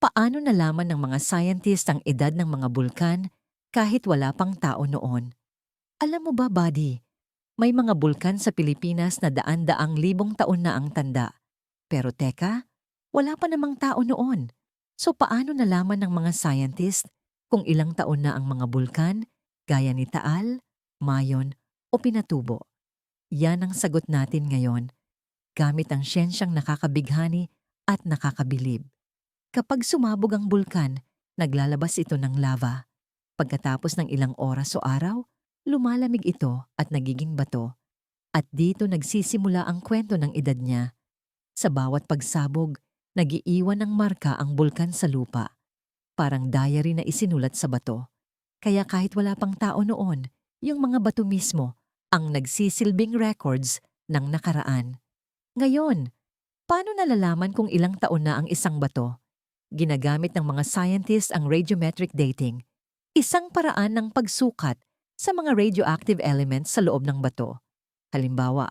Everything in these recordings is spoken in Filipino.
Paano nalaman ng mga scientist ang edad ng mga bulkan kahit wala pang tao noon? Alam mo ba, buddy, may mga bulkan sa Pilipinas na daan-daang libong taon na ang tanda. Pero teka, wala pa namang tao noon. So paano nalaman ng mga scientist kung ilang taon na ang mga bulkan gaya ni Taal, Mayon o Pinatubo? Yan ang sagot natin ngayon gamit ang siyensyang nakakabighani at nakakabilib. Kapag sumabog ang bulkan, naglalabas ito ng lava. Pagkatapos ng ilang oras o araw, lumalamig ito at nagiging bato. At dito nagsisimula ang kwento ng edad niya. Sa bawat pagsabog, nagiiwan ng marka ang bulkan sa lupa. Parang diary na isinulat sa bato. Kaya kahit wala pang tao noon, yung mga bato mismo ang nagsisilbing records ng nakaraan. Ngayon, paano nalalaman kung ilang taon na ang isang bato? Ginagamit ng mga scientists ang radiometric dating, isang paraan ng pagsukat sa mga radioactive elements sa loob ng bato. Halimbawa,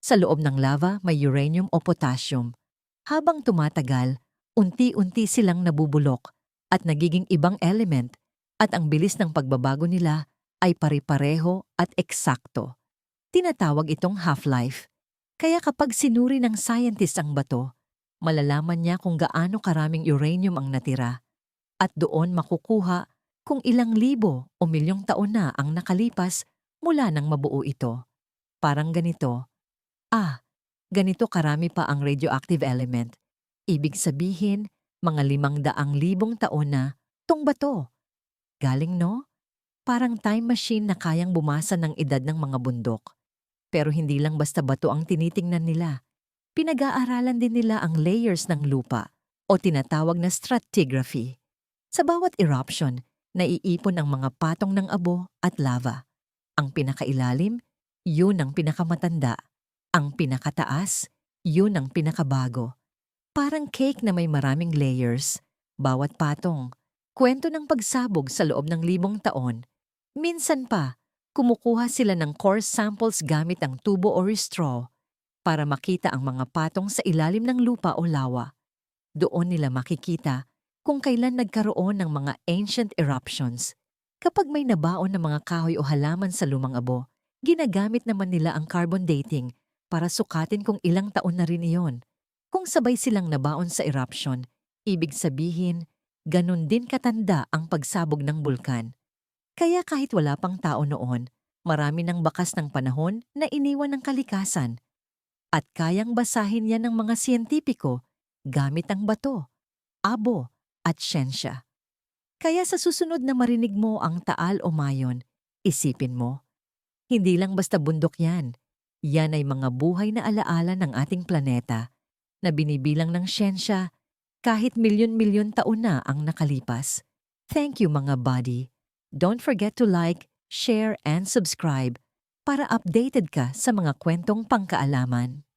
sa loob ng lava may uranium o potassium. Habang tumatagal, unti-unti silang nabubulok at nagiging ibang element at ang bilis ng pagbabago nila ay pare-pareho at eksakto. Tinatawag itong half-life. Kaya kapag sinuri ng scientist ang bato, malalaman niya kung gaano karaming uranium ang natira at doon makukuha kung ilang libo o milyong taon na ang nakalipas mula nang mabuo ito. Parang ganito, ah, ganito karami pa ang radioactive element. Ibig sabihin, mga limang daang libong taon na tong bato. Galing no? Parang time machine na kayang bumasa ng edad ng mga bundok. Pero hindi lang basta bato ang tinitingnan nila pinag-aaralan din nila ang layers ng lupa o tinatawag na stratigraphy. Sa bawat eruption, naiipon ang mga patong ng abo at lava. Ang pinakailalim, yun ang pinakamatanda. Ang pinakataas, yun ang pinakabago. Parang cake na may maraming layers, bawat patong. Kwento ng pagsabog sa loob ng libong taon. Minsan pa, kumukuha sila ng core samples gamit ang tubo or straw para makita ang mga patong sa ilalim ng lupa o lawa. Doon nila makikita kung kailan nagkaroon ng mga ancient eruptions. Kapag may nabaon ng mga kahoy o halaman sa lumang abo, ginagamit naman nila ang carbon dating para sukatin kung ilang taon na rin iyon. Kung sabay silang nabaon sa eruption, ibig sabihin, ganun din katanda ang pagsabog ng bulkan. Kaya kahit wala pang tao noon, marami ng bakas ng panahon na iniwan ng kalikasan at kayang basahin yan ng mga siyentipiko gamit ang bato, abo at siyensya. Kaya sa susunod na marinig mo ang taal o mayon, isipin mo, hindi lang basta bundok yan. Yan ay mga buhay na alaala ng ating planeta na binibilang ng siyensya kahit milyon-milyon taon na ang nakalipas. Thank you mga buddy. Don't forget to like, share, and subscribe para updated ka sa mga kwentong pangkaalaman.